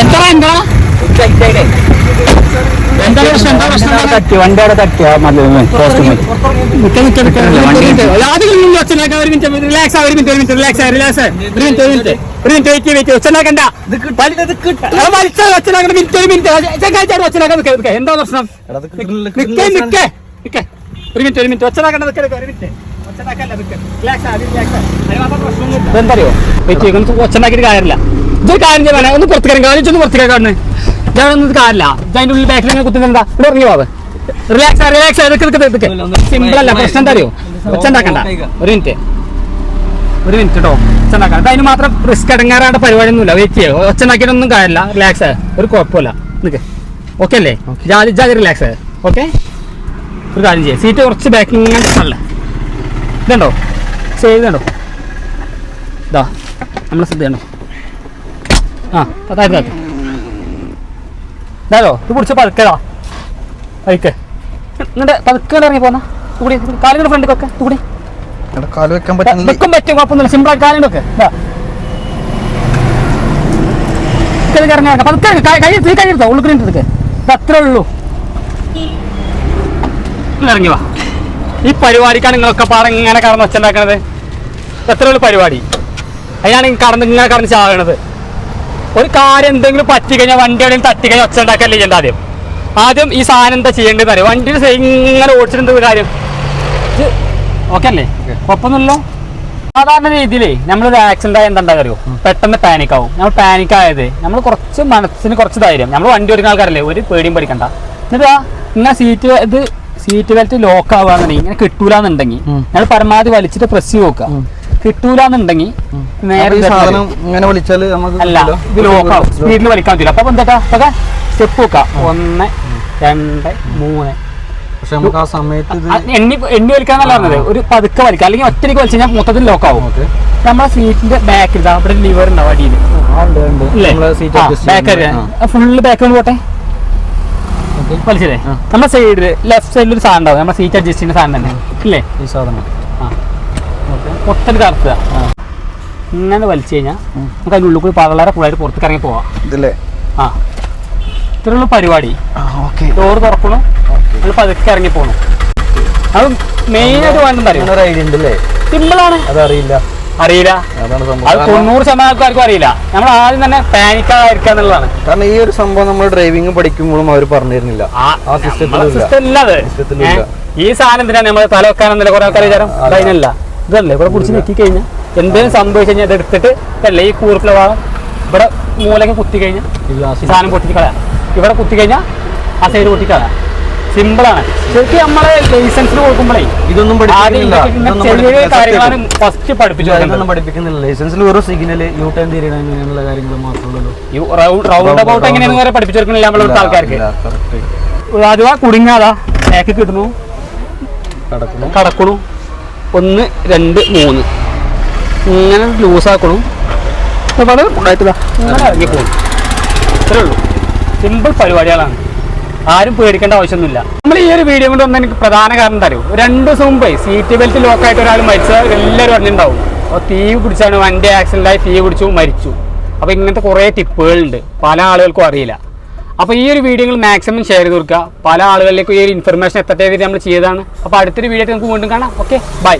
എന്താ എന്താ? എന്താ പ്രശ്നം എന്താ പ്രശ്നം? തട്ടി വണ്ടിയുടെ തട്ടി. മതി പോസ്റ്റ് നിക്ക് നിക്ക് നിക്ക്. ഒരു വണ്ടി മിനിറ്റ്. ആദ്യം നിന്ന് ഒച്ചണ്ടാക്ക ഒരു മിനിറ്റ് റിലാക്സ് ഒരു മിനിറ്റ് ഒരു മിനിറ്റ് റിലാക്സ് റിലാക്സ് ഒരു മിനിറ്റ് ഒരു മിനിറ്റ് ഒരു മിനിറ്റ് വെയിറ്റ് വെയിറ്റ് ഒച്ചണ്ടാക്കണ്ട അത് വലിച്ച മിനിറ്റ് ഒരു മിനിറ്റ് ഒച്ചണ്ടാക്കാൻ നിൽക്കുക എന്താ പ്രശ്നം? നിക്കേ നിക്കേ നിക്കേ. ഒരു മിനിറ്റ് ഒരു മിനിറ്റ് ഒച്ചണ്ടാക്കണ്ട നിൽക്കുക നിൽക്കുക ഒരു മിനിറ്റ് ചെയ്യുക ഒച്ചണ്ടാക്കിയിട്ട് കാര്യമില്ല. ഇതൊരു കാര്യം ചെയ്യാൻ ഒന്ന് പുറത്തേക്ക് കാര്യം ഒന്ന് പുറത്തേക്ക് കാണുന്നത് ഇതൊന്നും കാര്യമില്ല അതിന്റെ ഉള്ളിൽ ബാക്കിൽ ഇങ്ങനെ കുത്തുന്നുണ്ടാ ഇവിടെ ഇറങ്ങി പോവാ റിലാക്സ് റിലാക്സ് സിമ്പിൾ അല്ല. പ്രശ്നം എന്താ അറിയോ ഒച്ചണ്ടാക്കണ്ട ഒരു മിനിറ്റ് ഒരു മിനിറ്റ് കേട്ടോ ഒച്ചണ്ടാക്കണ്ട അതിന് മാത്രം റിസ്ക് അടങ്ങാറാണ്ട് പരിപാടിയൊന്നുമില്ല. വെയിറ്റ് ചെയ്യുക ഒച്ചണ്ടാക്കിയിട്ടൊന്നും കാര്യമില്ല. റിലാക്സ് ഒരു കുഴപ്പമില്ല. നിൽക്ക് ഓക്കെ അല്ലേ? ജാതി ജാതി റിലാക്സ് ഓക്കെ ഒരു കാര്യം ചെയ്യാം. സീറ്റ് കുറച്ച് ബാക്കിൽ ഇങ്ങനെ ഇതുണ്ടോ? സേവ് ചെയ്തുണ്ടോ ഇതാ നമ്മൾ ശ്രദ്ധയുണ്ടോ ആ അതായത് ഇതാരോ? ഇത് പിടിച്ച പതുക്കതാ പതുക്കെ എന്നിട്ട് പതുക്കെ ഇറങ്ങി പോന്ന. കൂടി കാലുകൾ ഫ്രണ്ടിക്കൊക്കെ കൂടി കാൽ വെക്കാൻ പറ്റും വെക്കും പറ്റും കുഴപ്പമൊന്നുമില്ല. സിമ്പിൾ ഒക്കെ ഇതാ. ഇറങ്ങി പതുക്കെ. കൈ- കൈ എടുത്ത് ഉള്ളിൽ എടുത്ത് ഇത് അത്രേ ഉള്ളൂ. ഇറങ്ങി വാ. ഈ പരിപാടിക്കാണ് നിങ്ങളൊക്കെ പാടം ഇങ്ങനെ കടന്ന് വെച്ചുണ്ടാക്കണത് എത്ര ഉള്ളു പരിപാടി. അതിനാണ് കടന്ന് ഇങ്ങനെ കടന്ന് ചാകണത്. ഒരു കാര്യം എന്തെങ്കിലും പറ്റി കഴിഞ്ഞാൽ വണ്ടി എവിടെയും തട്ടി കഴിഞ്ഞാൽ ഒച്ച ഉണ്ടാക്കല്ലേ ചെയ്യേണ്ട ആദ്യം. ആദ്യം ഈ സാധനം എന്താ ചെയ്യേണ്ടത് അറിയാം? വണ്ടി ഇങ്ങനെ ഓടിച്ചിട്ടുണ്ട് കാര്യം. ഓക്കെ അല്ലേ? കുഴപ്പമൊന്നുമില്ലല്ലോ സാധാരണ രീതിയിൽ നമ്മൾ ഒരു ആക്സിഡന്റ് ആയ എന്താ അറിയോ? പെട്ടെന്ന് പാനിക് ആവും. നമ്മൾ പാനിക് ആയത് നമ്മൾ കുറച്ച് മനസ്സിന് കുറച്ച് ധൈര്യം. നമ്മൾ വണ്ടി ഓടിക്കുന്ന ആൾക്കാരല്ലേ? ഒരു പേടിയും പഠിക്കണ്ട എന്നിട്ട് ഇങ്ങനെ സീറ്റ് ഇത് സീറ്റ് ബെൽറ്റ് ലോക്ക് ആവാന്നുണ്ടെങ്കിൽ ഇങ്ങനെ കിട്ടൂലെന്നുണ്ടെങ്കിൽ ഞങ്ങൾ പരമാവധി വലിച്ചിട്ട് പ്രസ് നോക്കുക കിട്ടൂലെന്നുണ്ടെങ്കിൽ നേരെ ഇങ്ങനെ അല്ല ഇത് ലോക്ക് ആവും. സ്പീഡിൽ വലിക്കാൻ പറ്റില്ല അപ്പൊ എന്താ അപ്പൊ സ്റ്റെപ്പ് വെക്കാം ഒന്ന് രണ്ട് മൂന്ന്. പക്ഷെ നമുക്ക് ആ സമയത്ത് ഇത് ആ, എണ്ണി എണ്ണി വലിക്കാന്നല്ല പറഞ്ഞത്. ഒരു പതുക്കെ വലിക്കാം അല്ലെങ്കിൽ ഒറ്റയ്ക്ക് വലിച്ചു കഴിഞ്ഞാൽ മൊത്തത്തിൽ ലോക്ക് ആവും. നമ്മളെ സീറ്റിന്റെ ബാക്കിൽ അവിടെ ലിവർ ഉണ്ടാവും അടിയിൽ. ഫുള്ള് ബാക്ക് പോട്ടെ. വലിച്ചില്ലേ ആ. നമ്മുടെ സൈഡിൽ ലെഫ്റ്റ് സൈഡിൽ ഒരു സാധനം ഉണ്ടാവും. നമ്മുടെ സീറ്റ് അഡ്ജസ്റ്റ് ചെയ്യുന്ന സാധനം തന്നെ. ഇല്ലേ? ഈ സാധനം. മൊത്തത്തിൽ കറക്കുക. ഇങ്ങനെ വലിച്ചു കഴിഞ്ഞാൽ നമുക്ക് അതിന്റെ ഉള്ളിൽ കൂടി വളരെ കൂടുതലായിട്ട് പുറത്തേക്ക് ഇറങ്ങി പോവാം. ഇതല്ലേ? ആ. ഇത്രയുള്ള പരിപാടി. ഡോറ് തുറക്കണു. നമ്മൾ പതുക്കെ ഇറങ്ങി പോകണം അത് മെയിനായിട്ട് വേണ്ടെന്ന് അറിയോ? അങ്ങനെ ഒരു ഐഡിയ ഉണ്ട് സിമ്പിളാണ് അതറിയില്ല. അറിയില്ല. അത് തൊണ്ണൂറ് ശതമാനം അറിയില്ല. നമ്മൾ ആദ്യം തന്നെ പാനിക്കാതിരിക്കുക എന്നുള്ളതാണ്. കാരണം ഈ ഒരു സംഭവം നമ്മൾ ഡ്രൈവിംഗ് പഠിക്കുമ്പോഴും അവർ പറഞ്ഞിരുന്നില്ല. ആ. ഈ സാധനം എന്തിനാണ് നമ്മൾ തല വെക്കാനെന്നല്ല കുറെ ആൾക്കാർ വിചാരം. അതിനല്ല. ഇതല്ലേ ഇവിടെ കുടിച്ച് നെക്കി കഴിഞ്ഞാൽ എന്തെങ്കിലും സംഭവിച്ചു കഴിഞ്ഞാൽ ഇത് എടുത്തിട്ട് അല്ലേ ഈ കൂർപ്പിലെ ഭാഗം ഇവിടെ മൂലയ്ക്ക് കുത്തി കഴിഞ്ഞാൽ സാധനം പൊട്ടിക്കളയാം ഇവിടെ കുത്തി കഴിഞ്ഞാൽ ആ സൈഡ് പൊട്ടി കളയാം. സിമ്പിളാണ്. ശരിക്കും നമ്മളെ ലൈസൻസിന് കൊടുക്കുമ്പോഴേ ഇതൊന്നും പഠിപ്പിക്കുന്നില്ല. കാര്യങ്ങളാണ് ഫസ്റ്റ് പഠിപ്പിച്ചു ഇതൊന്നും പഠിപ്പിക്കുന്നില്ല. ലൈസൻസിൽ ഓരോ സിഗ്നൽ യൂ ടേൺ തിരിയണം അങ്ങനെയുള്ള കാര്യങ്ങൾ മാത്രമേ റൗണ്ട് അബൌട്ട് എങ്ങനെയാണെന്ന് വരെ പഠിപ്പിച്ചു കൊടുക്കുന്നില്ല നമ്മളിവിടുത്തെ ആൾക്കാർക്ക്. അതുവാ കുടുങ്ങാതാ ബാക്ക് കിട്ടുന്നു കടക്കണു ഒന്ന് രണ്ട് മൂന്ന്. ഇങ്ങനെ ലൂസാക്കണു വളരെ ഉണ്ടായിട്ടില്ല ഇങ്ങനെ ഇറങ്ങി പോകും ഇത്രേ ഉള്ളൂ. സിമ്പിൾ പരിപാടികളാണ്. ആരും പേടിക്കേണ്ട ആവശ്യമൊന്നുമില്ല. നമ്മൾ ഈ ഒരു വീഡിയോ കൊണ്ട് എനിക്ക് പ്രധാന കാരണം തരൂ രണ്ട് ദിവസം മുമ്പേ സീറ്റ് ബെൽറ്റ് ലോക്ക് ആയിട്ട് ഒരാൾ മരിച്ചത് എല്ലാവരും അറിഞ്ഞിട്ടുണ്ടാവും. തീ പിടിച്ചാണ് വണ്ടി ആക്സിഡന്റ് ആയി തീ പിടിച്ചു മരിച്ചു. അപ്പോൾ ഇങ്ങനത്തെ കുറേ ടിപ്പുകളുണ്ട്. പല ആളുകൾക്കും അറിയില്ല. അപ്പോൾ ഈ ഒരു വീഡിയോകൾ മാക്സിമം ഷെയർ ചെയ്ത് കൊടുക്കുക. പല ആളുകളിലേക്കും ഈ ഒരു ഇൻഫർമേഷൻ എത്തട്ടെ നമ്മൾ ചെയ്തതാണ്. അപ്പോൾ അടുത്തൊരു വീഡിയോ നമുക്ക് വീണ്ടും കാണാം. Okay bye